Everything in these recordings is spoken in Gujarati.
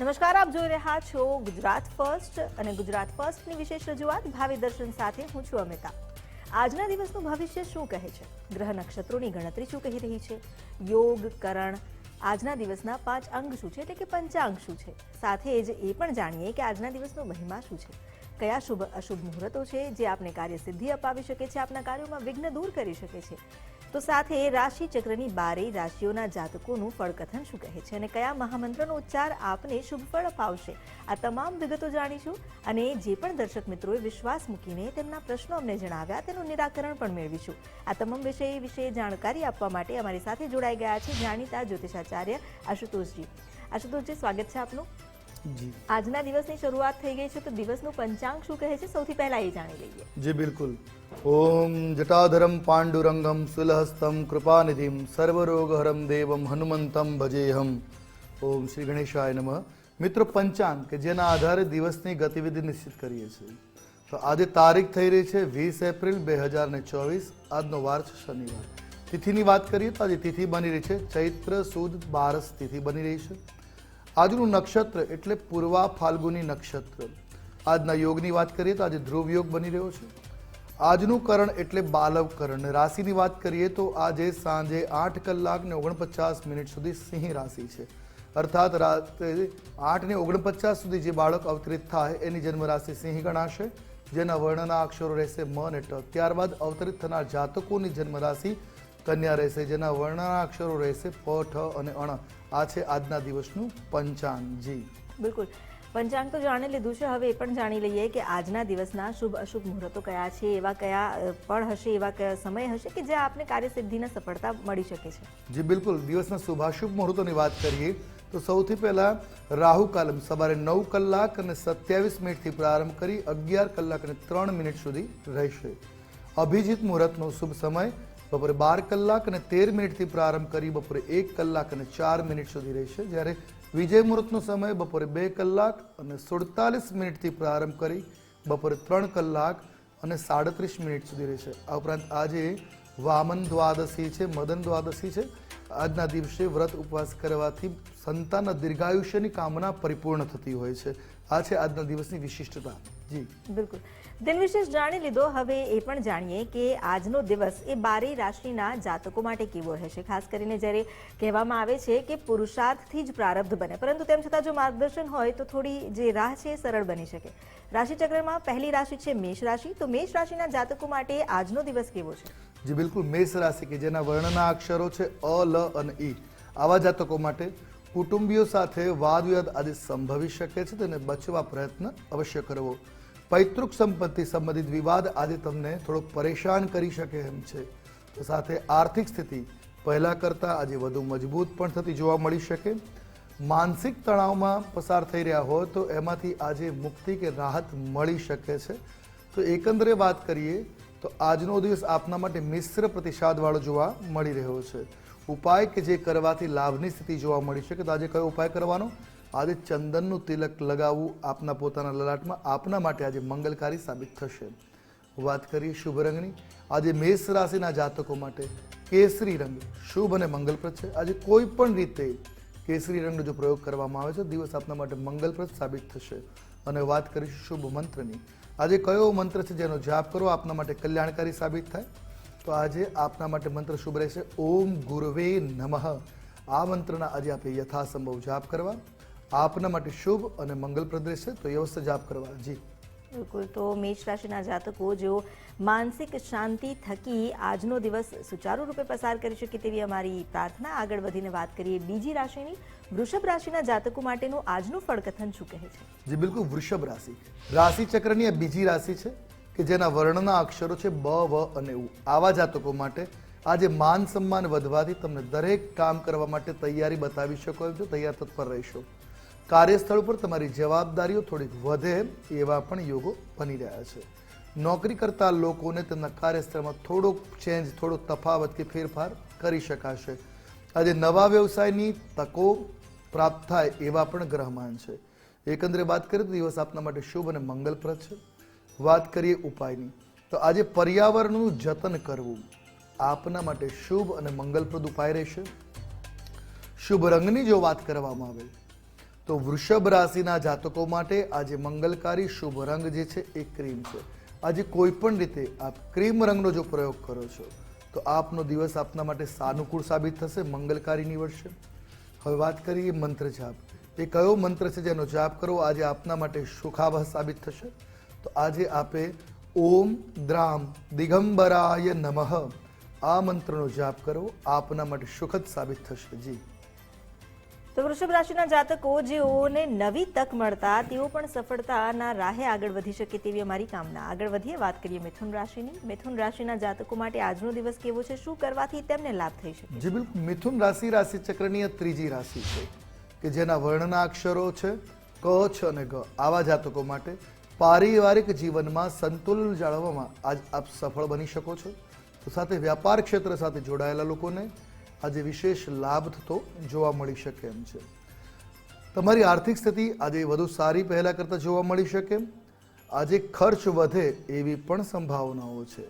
નમસ્કાર, આપ જોઈ રહ્યા છો ગુજરાત ફર્સ્ટ અને ગુજરાત ફર્સ્ટની વિશેષ રજૂઆત ભાવિ દર્શન સાથે હું છું અમિતા. આજના દિવસનું ભવિષ્ય શું કહે છે? ગ્રહ નક્ષત્રોની ગણતરી શું કહી રહી છે? યોગ, કરણ, આજના દિવસના પાંચ અંગ શું છે? એટલે કે પંચાંગ શું છે? સાથે જ એ પણ જાણીએ કે આજના દિવસનો મહિમા શું છે? કયા શુભ અશુભ મુહૂર્તો છે જે આપને કાર્યસિદ્ધિ અપાવી શકે છે? આપના કાર્યોમાં વિઘ્ન દૂર કરી શકે છે? તો સાથે રાશિ ચક્રની બારેય રાશિઓના જાતકોનું ફળકથન શું કહે છે અને કયા મહામંત્રનો ઉચ્ચાર આપને શુભ ફળ અપાવશે? આ તમામ વિગતો જાણીશું અને જે પણ દર્શક મિત્રોએ વિશ્વાસ મૂકીને તેમના પ્રશ્નો અમને જણાવ્યા તેનું નિરાકરણ પણ મેળવીશું. આ તમામ વિષય વિશે જાણકારી આપવા માટે અમારી સાથે જોડાઈ ગયા છે જાણીતા જ્યોતિષાચાર્ય આશુતોષજી. આશુતોષજી, સ્વાગત છે આપનું. આજના દિવસની શરૂઆત થઈ ગઈ છે તો દિવસનું પંચાંગ શું કહે છે? સૌથી પહેલા એ જાણી લઈએ. જી બિલકુલ. ઓમ જટાધરમ પાંડુરંગમ સુલહસ્તમ કૃપાનિધિમ સર્વરોગહરમ દેવમ હનુમંતમ ભજેહમ. ઓમ શ્રી ગણેશાય નમઃ. મિત્રો પંચાંગ કે જેના આધારે દિવસની ગતિવિધિ નિશ્ચિત કરીએ છીએ. તો આજે તારીખ થઈ રહી છે વીસ એપ્રિલ બે હજાર ને ચોવીસ. આજનો વાર છે શનિવાર. તિથિની વાત કરીએ તો આજે તિથિ બની રહી છે. ચૈત્ર સુદ બારસ તિથિ બની રહી છે. આજનું નક્ષત્ર એટલે પૂર્વા ફાલ્ગુની નક્ષત્ર. આજના યોગની વાત કરીએ તો આજે ધ્રુવ યોગ બની રહ્યો છે. આજનું કરણ એટલે બાલવ કરણ. રાશિની વાત કરીએ તો આજે સાંજે આઠ કલાક ને ઓગણપચાસ મિનિટ સુધી સિંહ રાશિ છે. અર્થાત રાત્રે આઠ ને ઓગણપચાસ સુધી જે બાળક અવતરિત થાય એની જન્મ રાશિ સિંહ ગણાશે, જેના વર્ણના અક્ષરો રહેશે મ અને ટ. ત્યારબાદ અવતરિત થનાર જાતકોની જન્મ રાશિ કન્યા રહેશે, જેના વર્ણના અક્ષરો રહેશે પ, ઠ અને અણ. આ છે આજના દિવસનું પંચાંગ જી બિલકુલ. પંચાંગ તો જાણી લીધું છે. હવે એ પણ જાણી લઈએ કે આજના દિવસના શુભ અશુભ મુહૂર્તો કયા છે એવા કયા પળ હશે એવા કયા સમય હશે કે જે આપને કાર્યસિદ્ધિને સફળતા મળી શકે છે? જી બિલકુલ. દિવસના શુભાશુભ મુહૂર્તોની વાત કરીએ તો સૌથી પહેલાં રાહુ કાલમ. સવારે નવ કલાક અને સત્યાવીસ મિનિટથી પ્રારંભ કરી અગિયાર કલાક અને ત્રણ મિનિટ સુધી રહેશે. અભિજીત મુહૂર્તનો શુભ સમય બપોરે બાર કલાક અને તેર મિનિટથી પ્રારંભ કરી બપોરે એક કલાક અને ચાર મિનિટ સુધી રહેશે. જ્યારે વિજય મુહૂર્તનો સમય બપોરે બે કલાક અને સુડતાલીસ મિનિટથી પ્રારંભ કરી બપોરે ત્રણ કલાક અને સાડત્રીસ મિનિટ સુધી રહેશે. આ ઉપરાંત આજે વામન દ્વાદશી છે, મદન દ્વાદશી છે. આજના દિવસે વ્રત ઉપવાસ કરવાથી સંતાનના દીર્ઘાયુષ્યની કામના પરિપૂર્ણ થતી હોય છે. આ છે આજના દિવસની વિશિષ્ટતા. જી. બિલકુલ. દિન વિશેષ જાણી લીધો. હવે એ પણ જાણીએ કે આજનો દિવસ એ બારેય રાશિના જાતકો માટે કેવો રહેશે. ખાસ કરીને જ્યારે કહેવામાં આવે છે કે પુરુષાર્થથી જ પ્રારબ્ધ બને. પરંતુ તેમ છતાં જો માર્ગદર્શન હોય તો થોડી જે રાહ છે એ સરળ બની શકે. રાશિચક્રમાં પહેલી રાશિ છે મેષ રાશિ. તો મેષ રાશિના જાતકો માટે આજનો દિવસ કેવો છે? જે, બિલકુલ. મેષ રાશિ કે જેના વર્ણના અક્ષરો છે અ, લ અને ઈ. આવા જાતકો માટે કુટુંબીઓ સાથે વાદ વિવાદ આદિ સંભવી શકે છે. તેને બચવા પ્રયત્ન અવશ્ય કરવો પૈતૃક સંપત્તિ સંબંધિત વિવાદ આજે તમને થોડોક પરેશાન કરી શકે એમ છે. સાથે આર્થિક સ્થિતિ પહેલાં કરતાં આજે વધુ મજબૂત પણ થતી જોવા મળી શકે. માનસિક તણાવમાં પસાર થઈ રહ્યા હોય તો એમાંથી આજે મુક્તિ કે રાહત મળી શકે છે. તો એકંદરે વાત કરીએ તો આજનો દિવસ આપના માટે મિશ્ર પ્રતિસાદવાળો જોવા મળી રહ્યો છે. ઉપાય કે જે કરવાથી લાભની સ્થિતિ જોવા મળી શકે તો આજે કયો ઉપાય કરવાનો? આજે ચંદનનું તિલક લગાવવું આપના પોતાના લલાટમાં આપના માટે આજે મંગલકારી સાબિત થશે. વાત કરીએ શુભ રંગની. આજે મેષ રાશિના જાતકો માટે કેસરી રંગ શુભ અને મંગલપ્રદ છે. આજે કોઈ પણ રીતે કેસરી રંગનો જો પ્રયોગ કરવામાં આવે છે, દિવસ આપના માટે મંગલપ્રદ સાબિત થશે. અને વાત કરીશું શુભ મંત્રની. આજે કયો મંત્ર છે જેનો જાપ કરો આપના માટે કલ્યાણકારી સાબિત થાય? તો આજે આપના માટે મંત્ર શુભ રહેશે, ઓમ ગુરવે નમઃ. આ મંત્રના આજે આપણે યથાસંભવ જાપ કરવા. આપના માટે શુભ અને મંગલપ્રદ રહેશે. તો વ્યવસ્થિત જાપ કરવા. જી. બિલકુલ. તો મેષ રાશિના જાતકો જેઓ માનસિક શાંતિ થકી આજનો દિવસ સુચારુ રૂપે પસાર કરી શકે તેવી અમારી પ્રાર્થના. આગળ વધીને વાત કરીએ બીજી રાશિની. વૃષભ રાશિના જાતકો માટેનું આજનું ફળકથન શું કહે છે? જે બિલકુલ. વૃષભ રાશિ. રાશિ ચક્રની આ બીજી રાશિ છે કે જેના વર્ણના અક્ષરો છે બ વ અને ઉ. આવા જાતકો માટે આજે માન સન્માન વધવાથી તમને દરેક કામ કરવા માટે તૈયારી બતાવી શકો એમ છો તૈયાર તત્પર રહેશો. કાર્યસ્થળ પર તમારી જવાબદારીઓ થોડીક વધે એવા પણ યોગો બની રહ્યા છે. નોકરી કરતા લોકોને તેમના કાર્યસ્થળમાં થોડોક ચેન્જ થોડો તફાવત કે ફેરફાર કરી શકાશે. આજે નવા વ્યવસાયની તકો પ્રાપ્ત થાય એવા પણ ગ્રહમાન છે. એકંદરે વાત કરીએ તો દિવસ આપના માટે શુભ અને મંગલપ્રદ છે. વાત કરીએ ઉપાયની. તો આજે પર્યાવરણનું જતન કરવું આપના માટે શુભ અને મંગલપ્રદ ઉપાય રહેશે. શુભ રંગની જો વાત કરવામાં આવે તો વૃષભ રાશિના જાતકો માટે આજે મંગલકારી શુભ રંગ જે છે એ ક્રીમ છે. આજે કોઈ પણ રીતે આપ ક્રીમ રંગનો જો પ્રયોગ કરો છો, તો આપનો દિવસ આપના માટે સાનુકૂળ સાબિત થશે મંગલકારી નીવડશે હવે વાત કરીએ મંત્ર જાપ. એ કયો મંત્ર છે જેનો જાપ કરવો આજે આપના માટે સુખાવહ સાબિત થશે? તો આજે આપે ઓમ દ્રામ દિગંબરાય નમઃ. આ મંત્રનો જાપ કરવો આપના માટે સુખદ સાબિત થશે. જી. તો વૃષભ રાશિના જાતકો જેઓને નવી તક મળતા, તેઓ પણ સફળતાના રાહે આગળ વધી શકે તેવી અમારી કામના. આગળ વધીએ, વાત કરીએ મિથુન રાશિની. મિથુન રાશિના જાતકો માટે આજનો દિવસ કેવો છે? શું કરવાથી તેમને લાભ થઈ શકે જી, બિલકુલ. મિથુન રાશિ રાશિ ચક્રની ત્રીજી રાશિ છે, કે જેના વર્ણના અક્ષરો છે, ક, છ અને ગ. આવા જાતકો માટે પારિવારિક જીવનમાં સંતુલન જાળવવામાં આજ આપ સફળ બની શકો છો. તો સાથે વ્યાપાર ક્ષેત્ર સાથે જોડાયેલા લોકોને આજે વિશેષ લાભ થતો જોવા મળી શકે એમ છે. તમારી આર્થિક સ્થિતિ આજે વધુ સારી પહેલાં કરતાં જોવા મળી શકે આજે ખર્ચ વધે એવી પણ સંભાવનાઓ છે.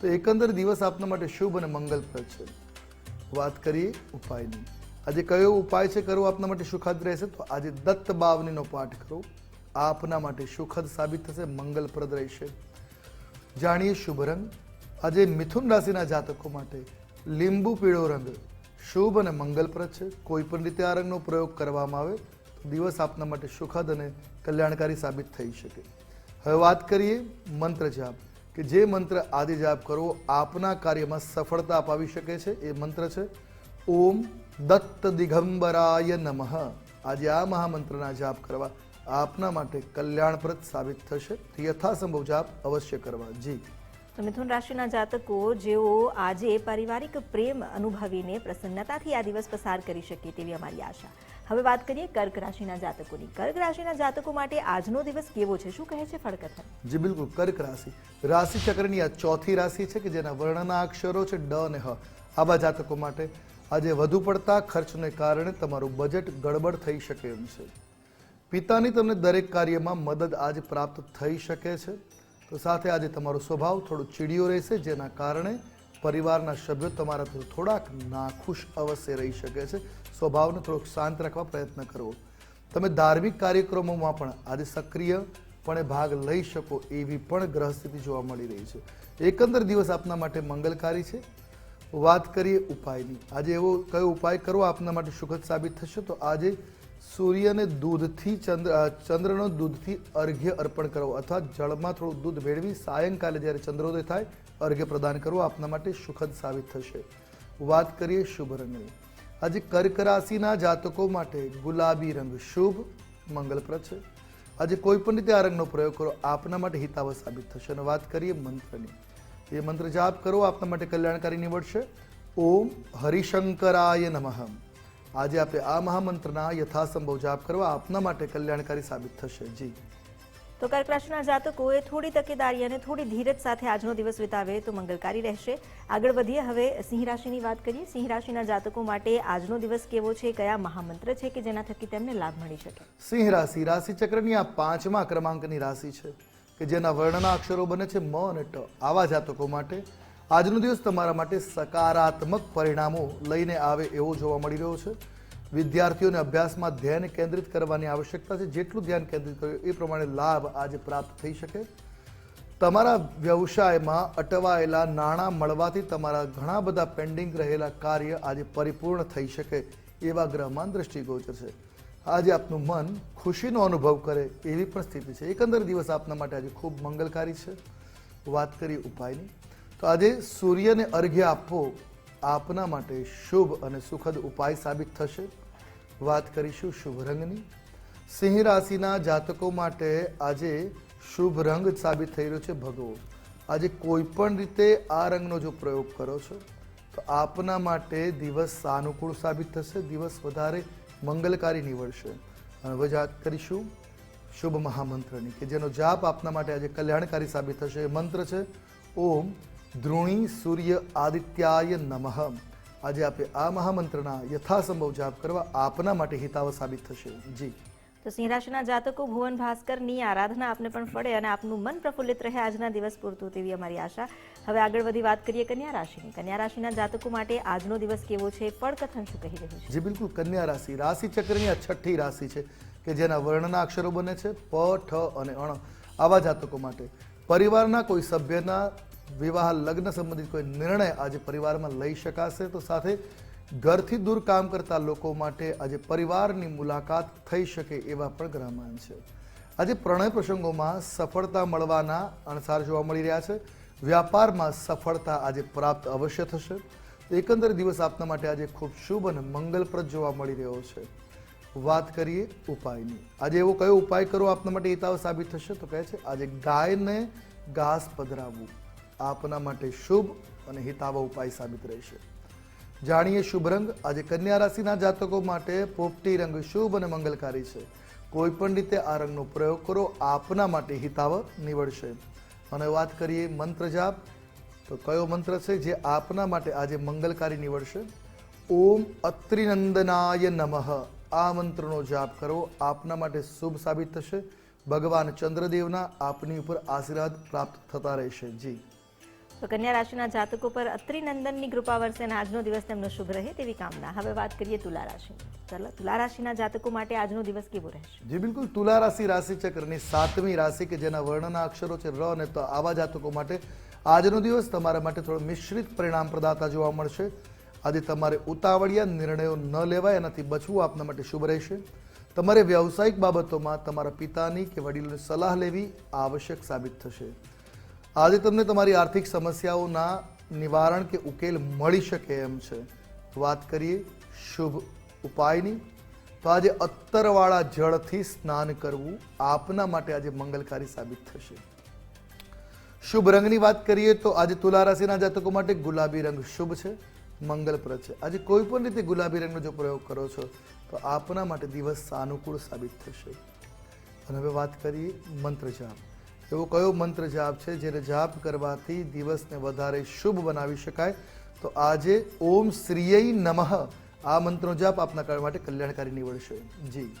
તો એકંદર દિવસ આપના માટે શુભ અને મંગલપ્રદ છે. વાત કરીએ ઉપાયની. આજે કયો ઉપાય છે કરવો આપના માટે સુખદ રહેશે? તો આજે દત્ત બાવનીનો પાઠ કરો. આપના માટે સુખદ સાબિત થશે, મંગલપ્રદ રહેશે. જાણીએ શુભ રંગ. આજે મિથુન રાશિના જાતકો માટે લીંબુ પીળો રંગ. શુભ અને મંગલપ્રદ છે. કોઈ પણ રીતે આ રંગનો પ્રયોગ કરવામાં આવે, તો દિવસ આપના માટે સુખદ અને કલ્યાણકારી સાબિત થઈ શકે. હવે વાત કરીએ મંત્ર જાપ, કે જે મંત્ર આજે જાપ કરવો આપના કાર્યમાં સફળતા અપાવી શકે છે. એ મંત્ર છે, ઓમ દત્ત દિગંબરાય નમઃ. આજે આ મહામંત્રના જાપ કરવા આપના માટે કલ્યાણપ્રદ સાબિત થશે. યથાસંભવ જાપ અવશ્ય કરવા. જી. તો મિથુન રાશિના જાતકો જેઓ આજે પારિવારિક પ્રેમ અનુભવીને પ્રસન્નતાથી આ દિવસ પસાર કરી શકે તેવી અમારી આશા. હવે વાત કરીએ કર્ક રાશિના જાતકોની. કર્ક રાશિના જાતકો માટે આજનો દિવસ કેવો છે? શું કહે છે ફળકથન? જી, બિલકુલ. કર્ક રાશિ. રાશિ ચક્રની આ ચોથી રાશિ છે કે જેના વર્ણના અક્ષરો છે ડ અને હ. આવા જાતકો માટે આજે વધુ પડતા ખર્ચને કારણે તમારું બજેટ ગડબડ થઈ શકે એમ છે. પિતાની તમને દરેક કાર્યમાં મદદ આજ પ્રાપ્ત થઈ શકે છે. તો સાથે આજે તમારો સ્વભાવ થોડો ચીડિયો રહેશે, જેના કારણે પરિવારના સભ્યો તમારાથી થોડાક નાખુશ અવશ્ય રહી શકે છે. સ્વભાવને થોડોક શાંત રાખવા પ્રયત્ન કરવો. તમે ધાર્મિક કાર્યક્રમોમાં પણ આજે સક્રિયપણે ભાગ લઈ શકો એવી પણ ગ્રહ સ્થિતિ જોવા મળી રહી છે. એકંદર દિવસ આપના માટે મંગલકારી છે. વાત કરીએ ઉપાયની. આજે એવો કયો ઉપાય કરવો આપના માટે સુખદ સાબિત થશે? તો આજે સૂર્યને દૂધથી ચંદ્ર ચંદ્રનો દૂધથી અર્ઘ્ય અર્પણ કરવો અથવા જળમાં થોડું દૂધ ભેળવી સાયંકાલે જ્યારે ચંદ્રોદય થાય, અર્ઘ્ય પ્રદાન કરવો આપના માટે સુખદ સાબિત થશે. વાત કરીએ શુભ રંગની. આજે કર્ક રાશિના જાતકો માટે ગુલાબી રંગ શુભ, મંગલપ્રદ છે. આજે કોઈ પણ રીતે આ રંગનો પ્રયોગ કરો, આપના માટે હિતાવ સાબિત થશે. અને વાત કરીએ મંત્રની. એ મંત્ર જાપ કરો, આપના માટે કલ્યાણકારી નીવડશે. ઓમ હરિશંકરાય નમઃ. આજે આપણે આ મહામંત્રના યથાસંભવ જાપ કરવા આપના માટે કલ્યાણકારી સાબિત થશે. જી. તો કર્ક રાશિના જાતકોએ થોડી તકેદારી અને થોડી ધીરજ સાથે આજનો દિવસ વિતાવે તો મંગલકારી રહેશે. આગળ વધીએ હવે સિંહ રાશિની વાત કરીએ. સિંહ રાશિના જાતકો માટે આજનો દિવસ કેવો છે કયા મહામંત્ર છે કે જેના થકી તેમને લાભ મળી શકે? સિંહ રાશિ રાશિ ચક્રની આ પાંચમા ક્રમાંકની રાશિ છે કે જેના વર્ણના અક્ષરો બને છે મ અને ટ. આવા જાતકો માટે આજનો દિવસ તમારા માટે સકારાત્મક પરિણામો લઈને આવે એવો જોવા મળી રહ્યો છે. વિદ્યાર્થીઓને અભ્યાસમાં ધ્યાન કેન્દ્રિત કરવાની આવશ્યકતા છે. જેટલું ધ્યાન કેન્દ્રિત કર્યું એ પ્રમાણે લાભ આજે પ્રાપ્ત થઈ શકે. તમારા વ્યવસાયમાં અટવાયેલા નાણાં મળવાથી તમારા ઘણા બધા પેન્ડિંગ રહેલા કાર્ય આજે પરિપૂર્ણ થઈ શકે એવા ગ્રહમાં દ્રષ્ટિગોચર છે. આજે આપનું મન ખુશીનો અનુભવ કરે એવી પણ સ્થિતિ છે. એકંદર દિવસ આપના માટે આજે ખૂબ મંગલકારી છે. વાત કરી ઉપાયની. તો આજે સૂર્યને અર્ઘ્ય આપવો આપના માટે શુભ અને સુખદ ઉપાય સાબિત થશે. વાત કરીશું શુભ રંગની. સિંહ રાશિના જાતકો માટે આજે શુભ રંગ સાબિત થઈ રહ્યો છે ભગવો. આજે કોઈ પણ રીતે આ રંગનો જો પ્રયોગ કરો છો, તો આપના માટે દિવસ સાનુકૂળ સાબિત થશે, દિવસ વધારે મંગલકારી નીવડશે. અને હવે વાત કરીશું શુભ મહામંત્રની, કે જેનો જાપ આપના માટે આજે કલ્યાણકારી સાબિત થશે. એ મંત્ર છે, ઓમ દ્રોણી સૂર્ય આદિત્યાય નમઃ. આજે આપે આ મહામંત્રના યથાસંભવ જાપ કરવા આપના માટે હિતાવ સાબિત થશે. જી. તો સિંહ રાશિના જાતકો ભુવન ભાસ્કરની આરાધના આપને પણ ફળે અને આપનું મન પ્રફુલ્લિત રહે આજના દિવસ પૂરતું તેવી અમારી આશા. હવે આગળ વધી વાત કરીએ કન્યા રાશિની. કન્યા રાશિના જાતકો માટે આજનો દિવસ કેવો છે પડકથન શું કહી રહ્યું છે? જે બિલકુલ. કન્યા રાશિ. રાશિ ચક્રની આ છઠ્ઠી રાશિ છે કે જેના વર્ણના અક્ષરો બને છે પ ઠ અને અણ. આવા જાતકો માટે. પરિવારના કોઈ સભ્યના વિવાહ લગ્ન સંબંધિત કોઈ નિર્ણય આજે પરિવારમાં લઈ શકાશે તો સાથે ઘરથી દૂર કામ કરતા લોકો માટે આજે પરિવારની મુલાકાત થઈ શકે એવા પણ ગ્રહમાન છે. આજે પ્રણય પ્રસંગોમાં સફળતા મળવાના અણસાર જોવા મળી રહ્યા છે. વ્યાપારમાં સફળતા આજે પ્રાપ્ત અવશ્ય થશે. એકંદર દિવસ આપના માટે આજે ખૂબ શુભ અને મંગલપ્રદ જોવા મળી રહ્યો છે. વાત કરીએ ઉપાયની. આજે એવો કયો ઉપાય કરો આપના માટે હિતાવ સાબિત થશે? તો કહે છે, આજે ગાયને ઘાસ પધરાવવું. આપના માટે શુભ અને હિતાવહ ઉપાય સાબિત રહેશે. જાણીએ શુભ રંગ. આજે કન્યા રાશિના જાતકો માટે પોપટી રંગ શુભ અને મંગલકારી છે. કોઈ પણ રીતે આ રંગનો પ્રયોગ કરો, આપના માટે હિતાવ નીવડશે. અને વાત કરીએ મંત્ર જાપ. તો કયો મંત્ર છે જે આપના માટે આજે મંગલકારી નીવડશે? ઓમ અત્રિનંદનાય નમઃ. આ મંત્રનો જાપ કરો. આપના માટે શુભ સાબિત થશે. ભગવાન ચંદ્રદેવના આપની ઉપર આશીર્વાદ પ્રાપ્ત થતા રહેશે. જી. તો કન્યા રાશિના જાતકો પર અત્રિનંદનની કૃપા વર્ષે અને આજનો દિવસ તેમનો શુભ રહે તેવી કામના. હવે વાત કરીએ તુલા રાશિની ચાલો, તુલા રાશિના જાતકો માટે આજનો દિવસ કેવો રહેશે? જે, બિલકુલ. તુલા રાશિ રાશિ ચક્રની સાતમી રાશિ કે જેના વર્ણના અક્ષરો છે ર અને તો, આવા જાતકો માટે આજનો દિવસ તમારા માટે થોડો મિશ્રિત પરિણામ પ્રદાતા જોવા મળશે. આજે તમારે ઉતાવળિયા નિર્ણયો ન લેવાય, એનાથી બચવું આપના માટે શુભ રહેશે. તમારે વ્યવસાયિક બાબતોમાં તમારા પિતાની કે વડીલોની સલાહ લેવી આવશ્યક સાબિત થશે. આજે તમને તમારી આર્થિક સમસ્યાઓના નિવારણ કે ઉકેલ મળી શકે એમ છે. વાત કરીએ શુભ ઉપાયની. તો આજે અત્તરવાળા જળથી સ્નાન કરવું આપના માટે આજે મંગલકારી સાબિત થશે. શુભ રંગની વાત કરીએ તો આજે તુલા રાશિના જાતકો માટે ગુલાબી રંગ શુભ છે, મંગલપ્રદ છે. આજે કોઈ પણ રીતે ગુલાબી રંગનો જો પ્રયોગ કરો છો, તો આપના માટે દિવસ સાનુકૂળ સાબિત થશે. અને હવે વાત કરીએ મંત્ર એવો કયો મંત્ર જાપ છે જેને જાપ કરવાથી દિવસને વધારે શુભ બનાવી શકાય? તો આજે ઓમ શ્રીય નમઃ. આ મંત્રનો જાપ આપના કાળ માટે કલ્યાણકારી નીવડશે. જી.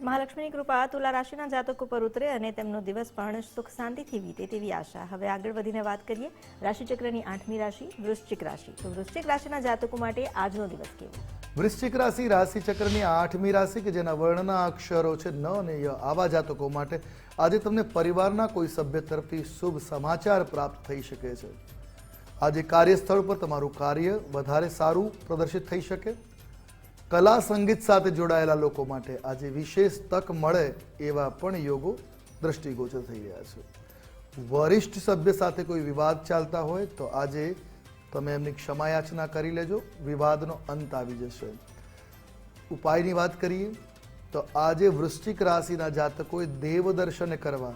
મહાલક્ષ્મીની કૃપા તુલા રાશિના જાતકો પર ઉતરે અને તેમનો દિવસ પણ સુખ શાંતિથી વીતે તેવી આશા. હવે આગળ વધીને વાત કરીએ રાશિચક્રની આઠમી રાશિ, વૃશ્ચિક રાશિ. તો વૃશ્ચિક રાશિના જાતકો માટે આજનો દિવસ કેવો? વૃશ્ચિક રાશિ રાશિ ચક્રની આઠમી રાશિ કે જેના વર્ણના અક્ષરો છે ન અને ય આવા જાતકો માટે આજે તમને પરિવારના કોઈ સભ્ય તરફથી શુભ સમાચાર પ્રાપ્ત થઈ શકે છે. આજે કાર્યસ્થળ પર તમારું કાર્ય વધારે સારું પ્રદર્શિત થઈ શકે. કલા, સંગીત સાથે જોડાયેલા લોકો માટે આજે વિશેષ તક મળે એવા પણ યોગો દ્રષ્ટિગોચર થઈ રહ્યા છે. વરિષ્ઠ સભ્ય સાથે કોઈ વિવાદ ચાલતા હોય તો આજે તમે એમની ક્ષમાયાચના કરી લેજો, વિવાદનો અંત આવી જશે. ઉપાયની વાત કરીએ, તો આજે વૃશ્ચિક રાશિના જાતકોએ દેવ દર્શન કરવા.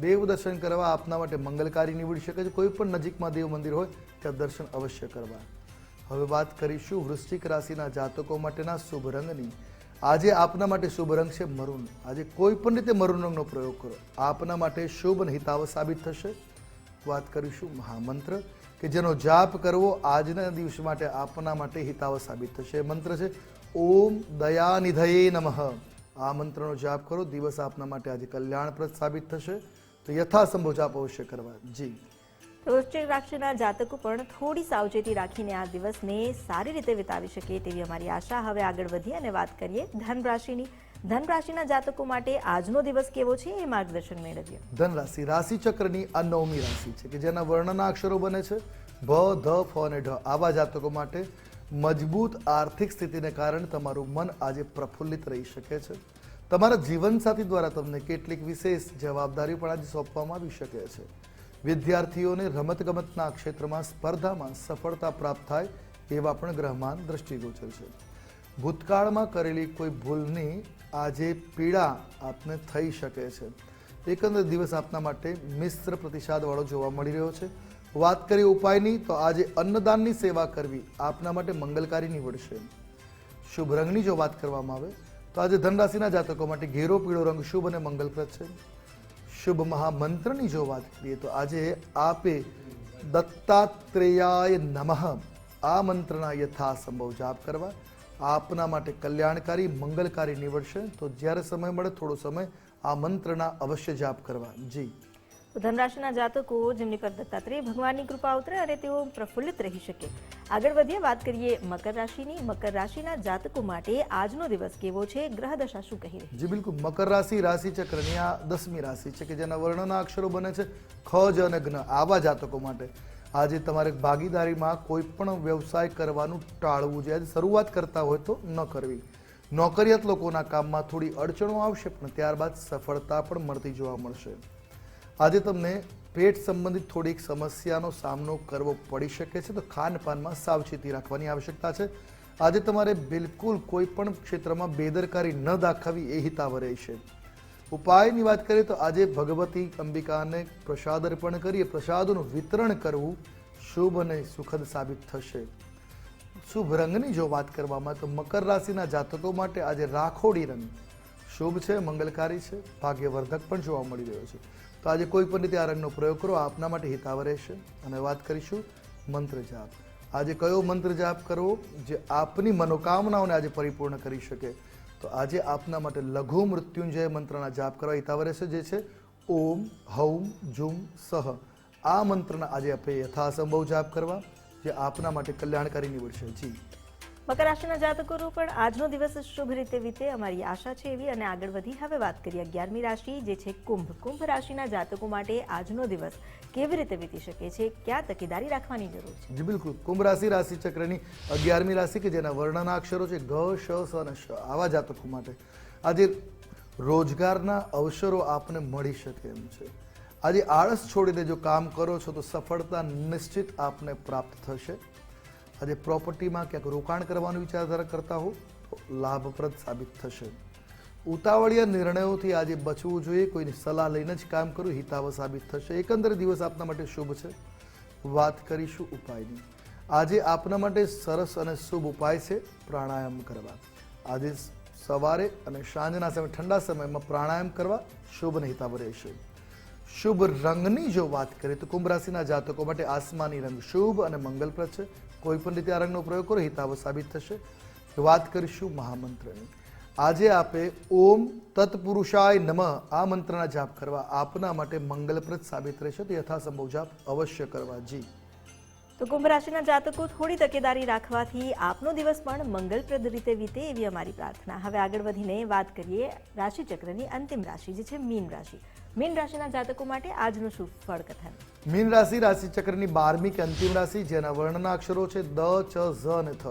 દેવ દર્શન કરવા આપના માટે મંગલકારી નીવડી શકે છે. કોઈ પણ નજીકમાં દેવ મંદિર હોય, ત્યાં દર્શન અવશ્ય કરવા. હવે વાત કરીશું વૃશ્ચિક રાશિના જાતકો માટેના શુભ રંગની. આજે આપના માટે શુભ રંગ છે મરૂન. આજે કોઈ પણ રીતે મરૂન રંગનો પ્રયોગ કરો. આપના માટે શુભ અને હિતાવ સાબિત થશે. વાત કરીશું મહામંત્ર. કે જેનો જાપ કરવો આજના દિવસ માટે, આપના માટે હિતાવ સાબિત થશે. મંત્ર છે, ઓમ દયાનિધયે નમઃ. આ મંત્રનો જાપ કરો, દિવસ આપના માટે આજે કલ્યાણપ્રદ સાબિત થશે. તો યથાસંભવ જાપ અવશ્ય કરવા. જી. વૃશ્ચિક રાશિના જાતકો પણ થોડી સાવચેતી રાખીને આ દિવસને સારી રીતે વિતાવી શકે તેવી અમારી આશા. હવે આગળ વધીએ અને વાત કરીએ ધન રાશિની ધન રાશિના જાતકો માટે આજનો દિવસ કેવો છે એ માર્ગદર્શન મેળવીએ. ધન રાશિ રાશિ ચક્રની આ નવમી રાશિ છે કે જેના વર્ણના અક્ષરો બને છે. ભ, ધ, ફ અને ઢ આવા જાતકો માટે મજબૂત આર્થિક સ્થિતિને કારણે તમારું મન આજે પ્રફુલ્લિત રહી શકે છે. તમારા જીવનસાથી દ્વારા તમને કેટલીક વિશેષ જવાબદારી પણ આજે સોંપવામાં આવી શકે છે. વિદ્યાર્થીઓને રમતગમતના ક્ષેત્રમાં સ્પર્ધામાં સફળતા પ્રાપ્ત થાય એવા પણ ગ્રહમાન દ્રષ્ટિગોચર છે. ભૂતકાળમાં કરેલી કોઈ ભૂલની આજે પીડા આપને થઈ શકે છે. એકંદર દિવસ આપના માટે મિશ્ર પ્રતિસાદવાળો જોવા મળી રહ્યો છે. વાત કરીએ ઉપાયની, તો આજે અન્નદાનની સેવા કરવી આપના માટે મંગલકારી નીવડશે. શુભ રંગની જો વાત કરવામાં આવે, તો આજે ધનરાશિના જાતકો માટે ઘેરો પીળો રંગ શુભ અને મંગલપ્રદ છે. શુભ મહામંત્રની જો વાત કરીએ, તો આજે આપે દત્તાત્રેયાય નમઃ, આ મંત્રના યથાસંભવ જાપ કરવા આપના માટે કલ્યાણકારી મંગલકારી નીવડશે. તો જ્યારે સમય મળે થોડો સમય આ મંત્રના અવશ્ય જાપ કરવા. જી. ધનરાશિના જાતકો જેમની પર દત્તાત્રેય ભગવાનની કૃપા ઉતરે અને તેઓ પ્રફુલ્લિત રહી શકે. આગળ વધીએ વાત કરીએ મકર રાશિની. મકર રાશિના જાતકો માટે આજનો દિવસ કેવો છે? ગ્રહ દશા શું કહી રહી જી બિલકુલ. મકર રાશિ રાશિ ચક્રની આ દસમી રાશિ છે કે જેના વર્ણના અક્ષરો બને છે ખ જ અને જ્ઞ આવા જાતકો માટે. આજે તમારે ભાગીદારીમાં કોઈ પણ વ્યવસાય કરવાનું ટાળવું જોઈએ. શરૂઆત કરતા હોય તો ન કરવી. નોકરિયાત લોકોના કામમાં થોડી અડચણો આવશે, પણ ત્યારબાદ સફળતા પણ મળતી જોવા મળશે. આજે તમને પેટ સંબંધિત થોડીક સમસ્યાનો સામનો કરવો પડી શકે છે, તો ખાનપાનમાં સાવચેતી રાખવાની આવશ્યકતા છે. આજે તમારે બિલકુલ કોઈ પણ ક્ષેત્રમાં બેદરકારી ન દાખવવી એ હિતાવ રહેશે. ઉપાયની વાત કરીએ તો આજે ભગવતી અંબિકાને પ્રસાદ અર્પણ કરીએ. પ્રસાદનું વિતરણ કરવું શુભ અને સુખદ સાબિત થશે. શુભ રંગની જો વાત કરવામાં તો મકર રાશિના જાતકો માટે આજે રાખોડી રંગ શુભ છે, મંગલકારી છે, ભાગ્યવર્ધક પણ જોવા મળી રહ્યો છે. તો આજે કોઈ પણ રીતે આ રંગનો પ્રયોગ કરો આપના માટે હિતાવ રહેશે. અને વાત કરીશું મંત્ર જાપ. આજે કયો મંત્ર જાપ કરવો જે આપની મનોકામનાઓને આજે પરિપૂર્ણ કરી શકે? તો આજે આપના માટે લઘુ મૃત્યુંજય મંત્રના જાપ કરવા હિતાવ રહેશે જે છે, ઓમ, હૌમ, જુમ, સહ. આ મંત્રના આજે આપણે યથાસંભવ જાપ કરવા, જે આપના માટે કલ્યાણકારી નીવડશે. જી. મકર રાશિના જાતકોનો પણ આજનો દિવસ શુભ રીતે વીતે અમારી આશા છે એવી અને આગળ વધી હવે વાત કરીએ અગિયારમી રાશિ, જે છે કુંભ. કુંભ રાશિના જાતકો માટે આજનો દિવસ કેવી રીતે વીતી શકે છે? ક્યાં તકેદારી રાખવાની જરૂર છે? જી, બિલકુલ. કુંભ રાશિ રાશિ ચક્રની અગિયારમી રાશિ કે જેના વર્ણના અક્ષરો છે ગ શ, સ અને શ, આવા જાતકો માટે. આજે રોજગારના અવસરો આપને મળી શકે એમ છે. આજે આળસ છોડીને જો કામ કરો છો તો સફળતા નિશ્ચિત આપને પ્રાપ્ત થશે. આજે પ્રોપર્ટીમાં ક્યાંક રોકાણ કરવાનું વિચારધારા કરતા હો, તો લાભપ્રદ સાબિત થશે. ઉતાવળિયા નિર્ણયોથી આજે બચવું જોઈએ, કોઈની સલાહ લઈને જ કામ કરવું હિતાવ સાબિત થશે. એકંદરે દિવસ આપના માટે શુભ છે. વાત કરીશું ઉપાયની. આજે આપના માટે સરસ અને શુભ ઉપાય છે, પ્રાણાયામ કરવા. આજે સવારે અને સાંજના સમય, ઠંડા સમયમાં પ્રાણાયામ કરવા શુભ હિતાવ રહેશે. શુભ રંગની જો વાત કરીએ, તો કુંભ રાશિના જાતકો માટે આસમાની રંગ શુભ અને મંગલપ્રદ છે. કોઈ પણ રીતે આ રંગનો પ્રયોગ કરો હિતાવ સાબિત થશે. વાત કરીશું મહામંત્રની. આજે આપે ઓમ તત્પુરુષાય નમઃ આ મંત્રના જાપ કરવા આપના માટે મંગલપ્રદ સાબિત રહેશે. તો યથાસંભવ જાપ અવશ્ય કરવા જી. તો કુંભ રાશિના જાતકો, થોડી તકેદારી રાખવાથી આપનો દિવસ પણ મંગલપ્રદ રીતે વીતે એવી અમારી પ્રાર્થના. હવે આગળ વધીને વાત કરીએ રાશિચક્રની અંતિમ રાશિ, જે છે મીન રાશિ. મીન રાશિના જાતકો માટે આજનું શુભ ફળ કથન મીન રાશિ રાશિ ચક્રની બારમી કે અંતિમ રાશિ, જેના વર્ણના અક્ષરો છે દ, ચ, ઝ અને થ.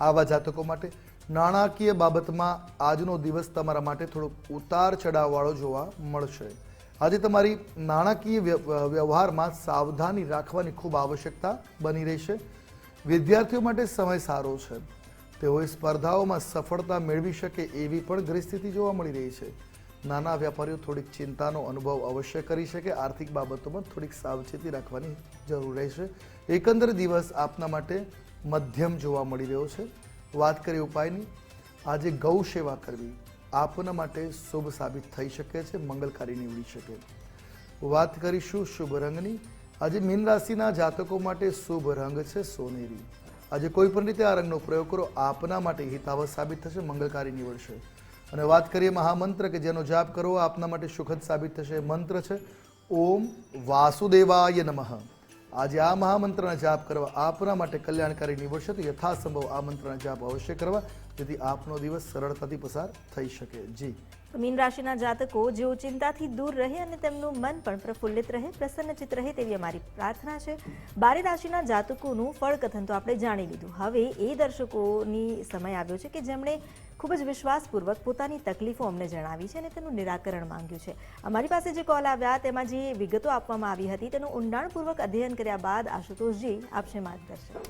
આવા જાતકો માટે નાણાકીય બાબતમાં આજનો દિવસ તમારા માટે થોડોક ઉતાર ચઢાવવાળો જોવા મળશે. આજે તમારી નાણાકીય વ્ય- વ્યવહારમાં સાવધાની રાખવાની ખૂબ આવશ્યકતા બની રહેશે. વિદ્યાર્થીઓ માટે સમય સારો છે. તેઓએ સ્પર્ધાઓમાં સફળતા મેળવી શકે એવી પણ ગ્રહ જોવા મળી રહી છે. નાના વેપારીઓ થોડીક ચિંતાનો અનુભવ અવશ્ય કરી શકે. આર્થિક બાબતોમાં થોડીક સાવચેતી રાખવાની જરૂર રહેશે. એકંદર દિવસ આપના માટે મધ્યમ જોવા મળી રહ્યો છે. વાત કરી ઉપાયની. આજે ગૌ સેવા કરવી આપના માટે શુભ સાબિત થઈ શકે છે, મંગલકારી નીવડી શકે. વાત કરીશું શુભ રંગની. આજે મીન રાશિના જાતકો માટે શુભ રંગ છે સોનેરી. આજે કોઈ પણ રીતે આ રંગનો પ્રયોગ કરો, આપના માટે હિતાવહ સાબિત થશે, મંગલકારી નીવડશે. અને વાત કરીએ મહામંત્ર કે જેનો જાપ કરવો આપના માટે સુખદ સાબિત થશે. મંત્ર છે, ઓમ વાસુદેવાય નમઃ. આજે આ મહામંત્રના જાપ કરવા આપના માટે કલ્યાણકારી નીવડશે તો યથાસંભવ આ મંત્રના જાપ અવશ્ય કરવા, જેથી આપનો દિવસ સરળતાથી પસાર થઈ શકે. જી. મીન રાશિના જાતકો, જેઓ ચિંતાથી દૂર રહે અને તેમનું મન પણ પ્રફુલ્લિત રહે પ્રસન્નચિત રહે તેવી અમારી પ્રાર્થના છે. બારે રાશિના જાતકોનું ફળ કથન તો આપણે જાણી લીધું. હવે એ દર્શકોની સમય આવ્યો છે કે જેમણે ખૂબ જ વિશ્વાસપૂર્વક પોતાની તકલીફો અમને જણાવી છે અને તેનું નિરાકરણ માંગ્યું છે. અમારી પાસે જે કોલ આવ્યા, તેમાં જે વિગતો આપવામાં આવી હતી, તેનું ઊંડાણપૂર્વક અધ્યયન કર્યા બાદ આશુતોષજી આપશે માર્ગદર્શન.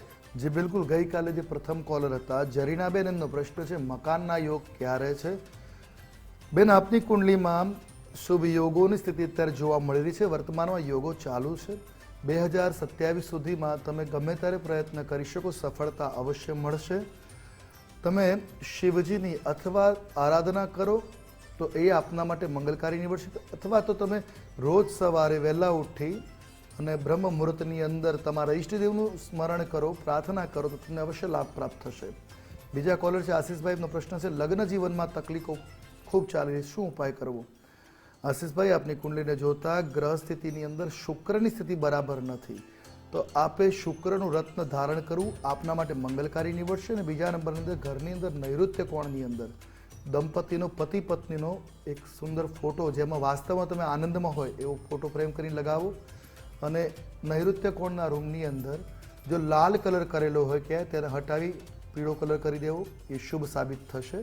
જે, બિલકુલ. ગઈકાલે જે પ્રથમ કોલર હતા જરીનાબેન એમનો પ્રશ્ન છે, મકાનના યોગ ક્યારે છે? બેન, આપની કુંડલીમાં શુભ યોગોની સ્થિતિ અત્યારે જોવા મળી રહી છે. વર્તમાનમાં યોગો ચાલુ છે. બે હજાર સત્યાવીસ સુધીમાં તમે ગમે ત્યારે પ્રયત્ન કરી શકો, સફળતા અવશ્ય મળશે. તમે શિવજીની અથવા આરાધના કરો, તો એ આપના માટે મંગલકારી નીવડશે. અથવા તો તમે રોજ સવારે વહેલા ઉઠી અને બ્રહ્મ મુહૂર્તની અંદર તમારા ઈષ્ટદેવનું સ્મરણ કરો, પ્રાર્થના કરો, તો તમને અવશ્ય લાભ પ્રાપ્ત થશે. બીજા કોલર છે, આશીષભાઈનો પ્રશ્ન છે, લગ્ન જીવનમાં તકલીફો ખૂબ ચાલી રહી શું ઉપાય કરવો? આશીષભાઈ, આપની કુંડલીને જોતા ગ્રહ સ્થિતિની અંદર શુક્રની સ્થિતિ બરાબર નથી. તો આપે શુક્રનું રત્ન ધારણ કરવું આપના માટે મંગલકારી નીવડશે અને બીજા નંબરની અંદર ઘરની અંદર નૈઋત્ય કોણની અંદર દંપતીનો પતિ પત્નીનો એક સુંદર ફોટો જેમાં વાસ્તવમાં તમે આનંદમાં હોય એવો ફોટો ફ્રેમ કરીને લગાવો. અને નૈઋત્ય કોણના રૂમની અંદર જો લાલ કલર કરેલો હોય ક્યાંય તેને હટાવી પીળો કલર કરી દેવો. એ શુભ સાબિત થશે.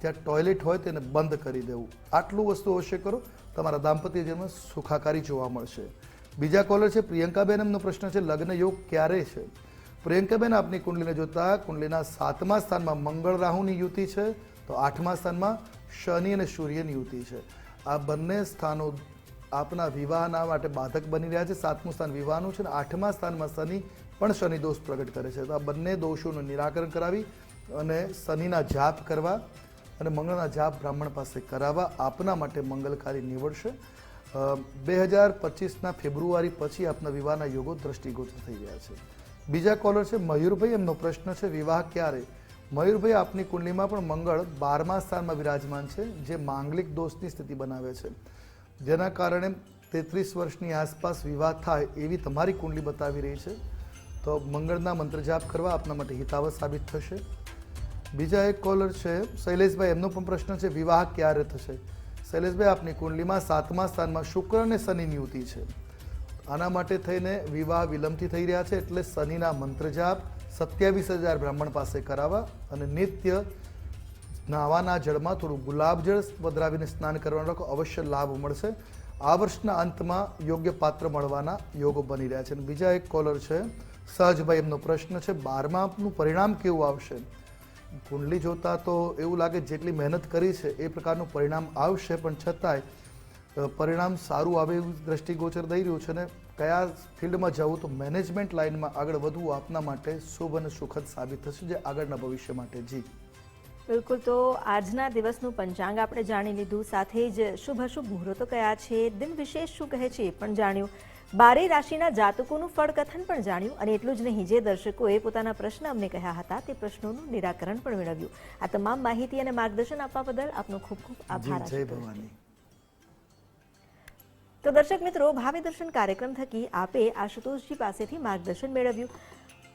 ત્યાં ટોયલેટ હોય તેને બંધ કરી દેવું. આટલું વસ્તુ અવશ્ય કરો. તમારા દાંપત્ય જીવનમાં સુખાકારી જોવા મળશે. બીજા કોલર છે, પ્રિયંકાબેન. એમનો પ્રશ્ન છે લગ્ન યોગ ક્યારે છે? પ્રિયંકાબેન, આપની કુંડલીને જોતા કુંડલીના સાતમા સ્થાનમાં મંગળ રાહુની યુતિ છે, તો આઠમા સ્થાનમાં શનિ અને સૂર્યની યુતિ છે. આ બંને સ્થાનો આપના વિવાહના માટે બાધક બની રહ્યા છે. સાતમું સ્થાન વિવાહનું છે અને આઠમા સ્થાનમાં શનિ પણ શનિ દોષ પ્રગટ કરે છે. તો આ બંને દોષોનું નિરાકરણ કરાવી અને શનિના જાપ કરવા અને મંગળના જાપ બ્રાહ્મણ પાસે કરાવવા આપના માટે મંગલકારી નીવડશે. બે હજાર પચીસના ફેબ્રુઆરી પછી આપના વિવાહના યોગો દ્રષ્ટિગોચર થઈ ગયા છે. બીજા કોલર છે મયુરભાઈ, એમનો પ્રશ્ન છે વિવાહ ક્યારે? મયુરભાઈ, આપની કુંડલીમાં પણ મંગળ બારમા સ્થાનમાં વિરાજમાન છે, જે માંગલિક દોષની સ્થિતિ બનાવે છે. જેના કારણે તેત્રીસ વર્ષની આસપાસ વિવાહ થાય એવી તમારી કુંડલી બતાવી રહી છે. તો મંગળના મંત્ર જાપ કરવા આપના માટે હિતાવહ સાબિત થશે. બીજા એક કોલર છે શૈલેષભાઈ, એમનો પણ પ્રશ્ન છે વિવાહ ક્યારે થશે? શૈલેષભાઈ, આપની કુંડલીમાં સાતમા સ્થાનમાં શુક્ર અને શનિની યુતિ છે. આના માટે થઈને વિવાહ વિલંબથી થઈ રહ્યા છે એટલે શનિના મંત્ર જાપ સત્યાવીસ હજાર બ્રાહ્મણ પાસે કરાવવા અને નિત્ય નાવાના જળમાં થોડું ગુલાબજળ પધરાવીને સ્નાન કરવાનો રાખો અવશ્ય લાભ મળશે. આ વર્ષના અંતમાં યોગ્ય પાત્ર મળવાના યોગો બની રહ્યા છે. અને બીજા એક કોલર છે. સહજભાઈ, એમનો પ્રશ્ન છે બારમાનું પરિણામ કેવું આવશે? કુંડલી જોતા તો એવું લાગે જેટલી મહેનત કરી છે એ પ્રકારનું પરિણામ આવશે, પણ છતાંય પરિણામ સારું આવે એવું દ્રષ્ટિગોચર દઈ રહ્યું છે ને કયા ફિલ્ડમાં જવું તો મેનેજમેન્ટ લાઇનમાં આગળ વધવું આપના માટે શુભ અને સુખદ સાબિત થશે જે આગળના ભવિષ્ય માટે. જી. બિલકુલ, તો આજના દિવસનું પંચાંગ આપણે જાણી લીધું. સાથે જ શુભ અશુભ મુહૂર્તો કયા છે, દિન વિશેષ શું કહે છે એ પણ જાણ્યું. બારેય રાશિના જાતકોનું ફળકથન પણ જાણ્યું અને એટલું જ નહીં જે દર્શકોએ પોતાના પ્રશ્ન અમને કહ્યા હતા તે પ્રશ્નોનું નિરાકરણ પણ મેળવ્યું. આ તમામ માહિતી અને માર્ગદર્શન આપવા બદલ આપનો ખૂબ ખૂબ આભાર જી જય ભવાની. તો દર્શક મિત્રો ભાવે દર્શન કાર્યક્રમ થકી આપે આશુતોષજી પાસેથી માર્ગદર્શન મેળવ્યું.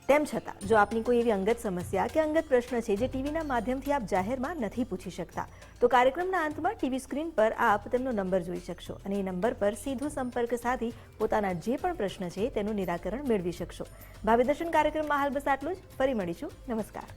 તેમ છતાં, જો આપની કોઈ એવી અંગત સમસ્યા કે અંગત પ્રશ્ન છે જે ટીવીના માધ્યમથી આપ જાહેરમાં નથી પૂછી શકતા, તો કાર્યક્રમના અંતમાં ટીવી સ્ક્રીન પર આપ તેમનો નંબર જોઈ શકશો અને એ નંબર પર સીધો સંપર્ક સાધી પોતાના જે પણ પ્રશ્ન છે તેનું નિરાકરણ મેળવી શકશો. ભાવિદર્શન કાર્યક્રમમાં હાલ બસ આટલું જ. ફરી મળીશું. નમસ્કાર.